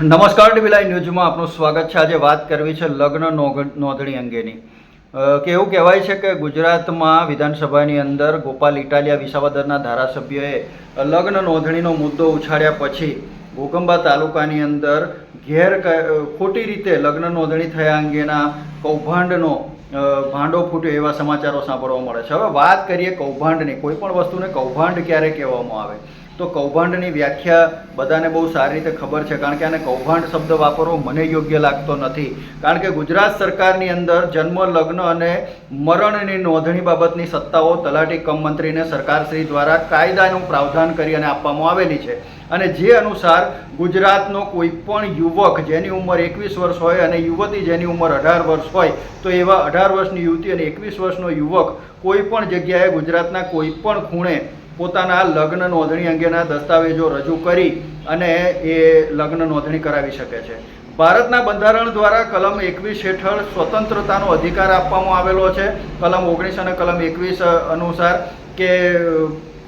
નમસ્કાર ડીવીલાઈ ન્યૂઝમાં આપનું સ્વાગત છે. આજે વાત કરવી છે લગ્ન નોંધણી અંગેની. કે એવું કહેવાય છે કે ગુજરાતમાં વિધાનસભાની અંદર ગોપાલ ઇટાલિયા વિસાવદરના ધારાસભ્યોએ લગ્ન નોંધણીનો મુદ્દો ઉછાળ્યા પછી ગોકંબા તાલુકાની અંદર ઘેર ખોટી રીતે લગ્ન નોંધણી થયા અંગેના કૌભાંડનો ભાંડો ફૂટ્યો એવા સમાચારો સાંભળવા મળે છે. હવે વાત કરીએ કૌભાંડની. કોઈ પણ વસ્તુને કૌભાંડ ક્યારે કહેવામાં આવે? તો કૌભાંડની વ્યાખ્યા બધાને બહુ સારી રીતે ખબર છે, કારણ કે આને કૌભાંડ શબ્દ વાપરવો મને યોગ્ય લાગતો નથી. કારણ કે ગુજરાત સરકારની અંદર જન્મ, લગ્ન અને મરણની નોંધણી બાબતની સત્તાઓ તલાટી કમ મંત્રીને સરકારશ્રી દ્વારા કાયદાનું પ્રાવધાન કરી અને આપવામાં આવેલી છે. અને જે અનુસાર ગુજરાતનો કોઈ પણ યુવક જેની ઉંમર એકવીસ વર્ષ હોય અને યુવતી જેની ઉંમર અઢાર વર્ષ હોય, તો એવા અઢાર વર્ષની યુવતી અને એકવીસ વર્ષનો યુવક કોઈ પણ જગ્યાએ ગુજરાતના કોઈ પણ ખૂણે પોતાના લગ્ન નોંધણી અંગેના દસ્તાવેજો રજૂ કરી અને એ લગ્ન નોંધણી કરાવી શકે છે. ભારતના બંધારણ દ્વારા કલમ એકવીસ હેઠળ સ્વતંત્રતાનો અધિકાર આપવામાં આવેલો છે. કલમ ઓગણીસ અને કલમ એકવીસ અનુસાર કે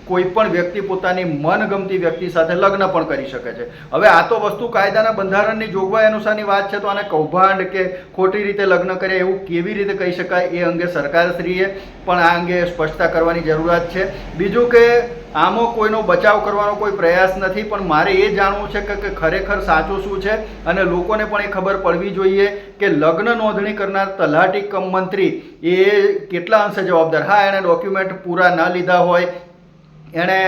કોઈ પણ વ્યક્તિ પોતાની મનગમતી વ્યક્તિ સાથે લગ્ન પણ કરી શકે છે. હવે આ તો વસ્તુ કાયદાના બંધારણની જોગવાઈ અનુસારની વાત છે, તો આને કૌભાંડ કે ખોટી રીતે લગ્ન કરે એવું કેવી રીતે કહી શકાય એ અંગે સરકારશ્રીએ પણ આ અંગે સ્પષ્ટતા કરવાની જરૂરિયાત છે. બીજું કે આમાં કોઈનો બચાવ કરવાનો કોઈ પ્રયાસ નથી, પણ મારે એ જાણવું છે કે ખરેખર સાચું શું છે? અને લોકોને પણ એ ખબર પડવી જોઈએ કે લગ્ન નોંધણી કરનાર તલાટી કમ મંત્રી એ કેટલા અંશે જવાબદાર? હા, એણે ડોક્યુમેન્ટ પૂરા ન લીધા હોય એણે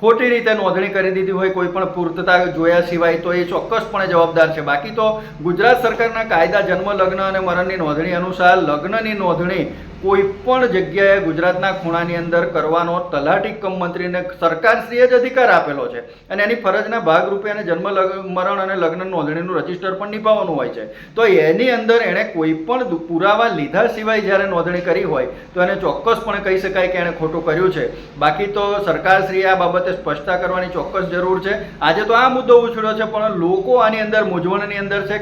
ખોટી રીતે નોંધણી કરી દીધી હોય, કોઈ પણ પૂર્તતા જોયા સિવાય, તો એ ચોક્કસપણે જવાબદાર છે. બાકી તો ગુજરાત સરકારના કાયદા, જન્મ, લગ્ન અને મરણની નોંધણી અનુસાર લગ્નની નોંધણી કોઈ પણ જગ્યાએ ગુજરાતના ખૂણાની અંદર કરવાનો તલાટી કમ મંત્રીને સરકારશ્રીએ જ અધિકાર આપેલો છે. અને એની ફરજના ભાગરૂપે એને જન્મ મરણ અને લગ્ન નોંધણીનું રજિસ્ટર પણ નિભાવવાનું હોય છે. તો એની અંદર એણે કોઈ પણ પુરાવા લીધા સિવાય જ્યારે નોંધણી કરી હોય, તો એને ચોક્કસપણે કહી શકાય કે એણે ખોટું કર્યું છે. બાકી તો સરકારશ્રીએ આ બાબતે સ્પષ્ટતા કરવાની ચોક્કસ જરૂર છે. આજે તો આ મુદ્દો ઉછળ્યો છે, પણ લોકો આની અંદર મૂંઝવણની અંદર છે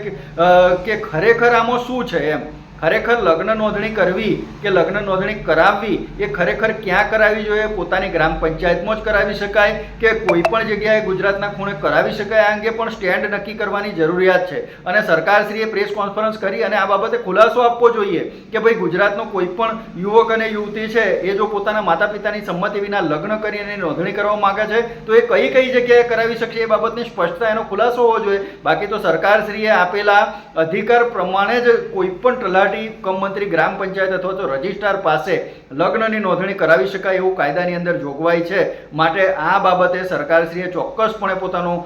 કે ખરેખર આમાં શું છે એમ? ખરેખર લગ્ન નોંધણી કરવી કે લગ્ન નોંધણી કરાવવી, એ ખરેખર ક્યાં કરાવવી જોઈએ? પોતાની ગ્રામ પંચાયતમાં જ કરાવી શકાય કે કોઈ પણ જગ્યાએ ગુજરાતના ખૂણે કરાવી શકાય? આ અંગે પણ સ્ટેન્ડ નક્કી કરવાની જરૂરિયાત છે. અને સરકારશ્રીએ પ્રેસ કોન્ફરન્સ કરી અને આ બાબતે ખુલાસો આપવો જોઈએ કે ભાઈ ગુજરાતનો કોઈ પણ યુવક અને યુવતી છે, એ જો પોતાના માતા પિતાની સંમતિ વિના લગ્ન કરીને એની નોંધણી કરવા માંગે છે, તો એ કઈ કઈ જગ્યાએ કરાવી શકશે? એ બાબતની સ્પષ્ટતા એનો ખુલાસો હોવો જોઈએ. બાકી તો સરકારશ્રીએ આપેલા અધિકાર પ્રમાણે જ કોઈ પણ તલાટી કમ મંત્રી ગ્રામ પંચાયત અથવા તો રજિસ્ટ્રાર પાસે લગ્નની નોંધણી કરાવી શકાય એવું કાયદાની અંદર જોગવાઈ છે. માટે આ બાબતે સરકારશ્રીએ ચોક્કસપણે પોતાનું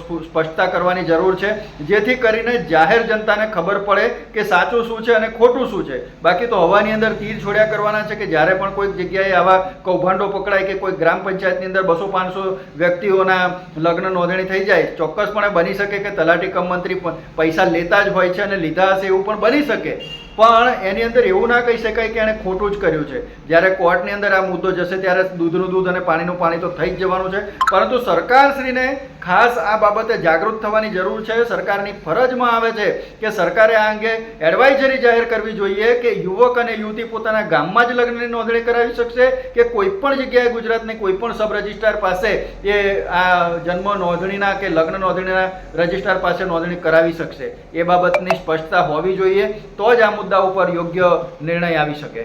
સ્પષ્ટતા કરવાની જરૂર છે. જેથી કરીને જાહેર જનતાને ખબર પડે કે સાચું શું છે અને ખોટું શું છે. બાકી તો હવાની અંદર તીર છોડ્યા કરવાના છે કે જ્યારે પણ કોઈક જગ્યાએ આવા કૌભાંડો પકડાય કે કોઈ ગ્રામ પંચાયતની અંદર બસો પાંચસો વ્યક્તિઓના લગ્ન નોંધણી થઈ જાય, ચોક્કસપણે બની શકે કે તલાટી કમ મંત્રી પૈસા લેતા જ હોય છે અને લીધા હશે એવું પણ બની શકે. પણ એની અંદર એવું ના કહી શકાય કે એણે ખોટું જ કર્યું છે. જ્યારે કોર્ટની અંદર આ મુદ્દો જશે ત્યારે દૂધનું દૂધ અને પાણીનું પાણી તો થઈ જ જવાનું છે. પરંતુ સરકારશ્રીને ખાસ આ બાબતે જાગૃત થવાની જરૂર છે. સરકારની ફરજમાં આવે છે કે સરકારે આ અંગે એડવાઇઝરી જાહેર કરવી જોઈએ કે યુવક અને યુવતી પોતાના ગામમાં જ લગ્નની નોંધણી કરાવી શકશે કે કોઈ પણ જગ્યાએ ગુજરાતની કોઈ પણ સબ રજિસ્ટ્રાર પાસે એ આ જન્મ નોંધણીના કે લગ્ન નોંધણીના રજિસ્ટ્રાર પાસે નોંધણી કરાવી શકશે. એ બાબતની સ્પષ્ટતા હોવી જોઈએ. તો જ આ મુદ્દા ઉપર યોગ્ય નિર્ણય આવી શકે.